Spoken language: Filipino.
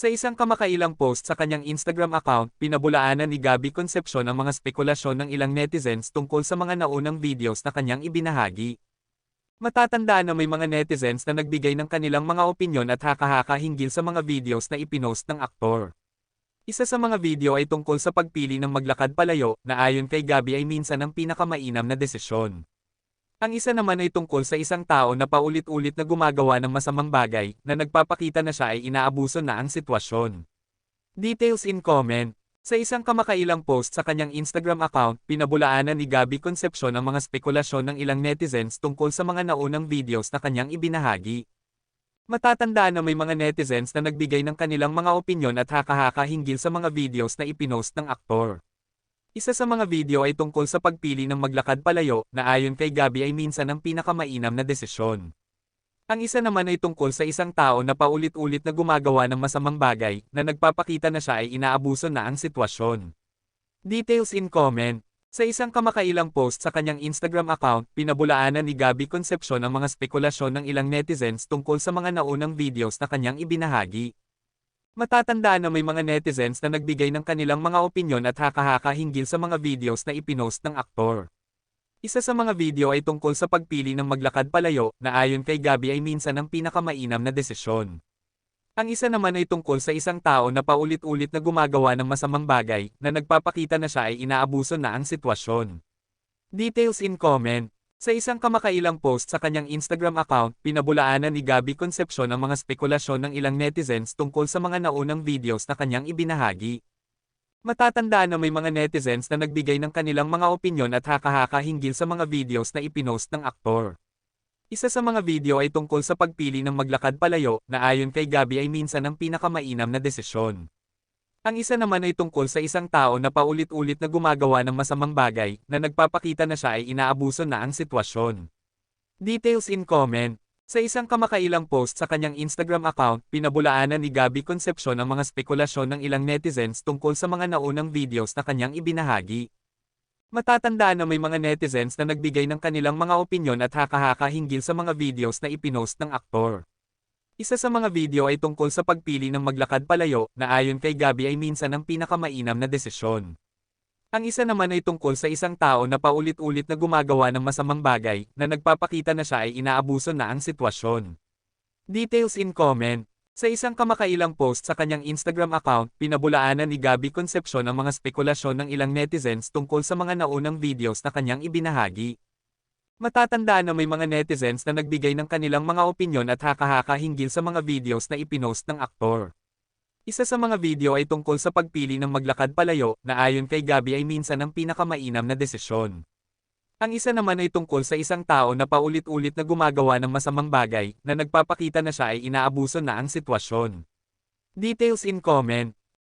Sa isang kamakailang post sa kanyang Instagram account, pinabulaanan ni Gabby Concepcion ang mga spekulasyon ng ilang netizens tungkol sa mga naunang videos na kanyang ibinahagi. Matatandaan na may mga netizens na nagbigay ng kanilang mga opinyon at haka-haka hinggil sa mga videos na ipinost ng aktor. Isa sa mga video ay tungkol sa pagpili ng maglakad palayo na ayon kay Gabby ay minsan ang pinakamainam na desisyon. Ang isa naman ay tungkol sa isang tao na paulit-ulit na gumagawa ng masamang bagay na nagpapakita na siya ay inaabuso na ang sitwasyon. Details in comment. Sa isang kamakailang post sa kanyang Instagram account, pinabulaanan ni Gabby Concepcion ang mga spekulasyon ng ilang netizens tungkol sa mga naunang videos na kanyang ibinahagi. Matatandaan na may mga netizens na nagbigay ng kanilang mga opinyon at haka-haka hinggil sa mga videos na ipinost ng aktor. Isa sa mga video ay tungkol sa pagpili ng maglakad palayo na ayon kay Gabby ay minsan ang pinakamainam na desisyon. Ang isa naman ay tungkol sa isang tao na paulit-ulit na gumagawa ng masamang bagay na nagpapakita na siya ay inaabuso na ang sitwasyon. Details in comment. Sa isang kamakailang post sa kanyang Instagram account, pinabulaanan ni Gabby Concepcion ang mga spekulasyon ng ilang netizens tungkol sa mga naunang videos na kanyang ibinahagi. Matatandaan na may mga netizens na nagbigay ng kanilang mga opinyon at haka-haka hinggil sa mga videos na ipinost ng aktor. Isa sa mga video ay tungkol sa pagpili ng maglakad palayo na ayon kay Gabby ay minsan ang pinakamainam na desisyon. Ang isa naman ay tungkol sa isang tao na paulit-ulit na gumagawa ng masamang bagay na nagpapakita na siya ay inaabuso na ang sitwasyon. Details in comment. Sa isang kamakailang post sa kanyang Instagram account, pinabulaanan ni Gabby Concepcion ang mga spekulasyon ng ilang netizens tungkol sa mga naunang videos na kanyang ibinahagi. Matatandaan na may mga netizens na nagbigay ng kanilang mga opinyon at haka-haka hinggil sa mga videos na ipinost ng aktor. Isa sa mga video ay tungkol sa pagpili ng maglakad palayo na ayon kay Gabby ay minsan ang pinakamainam na desisyon. Ang isa naman ay tungkol sa isang tao na paulit-ulit na gumagawa ng masamang bagay na nagpapakita na siya ay inaabuso na ang sitwasyon. Details in comment. Sa isang kamakailang post sa kanyang Instagram account, pinabulaanan ni Gabby Concepcion ang mga spekulasyon ng ilang netizens tungkol sa mga naunang videos na kanyang ibinahagi. Matatandaan na may mga netizens na nagbigay ng kanilang mga opinyon at haka-haka hinggil sa mga videos na ipinost ng aktor. Isa sa mga video ay tungkol sa pagpili ng maglakad palayo na ayon kay Gabby ay minsan ang pinakamainam na desisyon. Ang isa naman ay tungkol sa isang tao na paulit-ulit na gumagawa ng masamang bagay na nagpapakita na siya ay inaabuso na ang sitwasyon. Details in comment. Sa isang kamakailang post sa kanyang Instagram account, pinabulaanan ni Gabby Concepcion ang mga spekulasyon ng ilang netizens tungkol sa mga naunang videos na kanyang ibinahagi. Matatandaan na may mga netizens na nagbigay ng kanilang mga opinyon at haka-haka hinggil sa mga videos na ipinost ng aktor. Isa sa mga video ay tungkol sa pagpili ng maglakad palayo na ayon kay Gabby ay minsan ang pinakamainam na desisyon. Ang isa naman ay tungkol sa isang tao na paulit-ulit na gumagawa ng masamang bagay na nagpapakita na siya ay inaabuso na ang sitwasyon. Details in comment.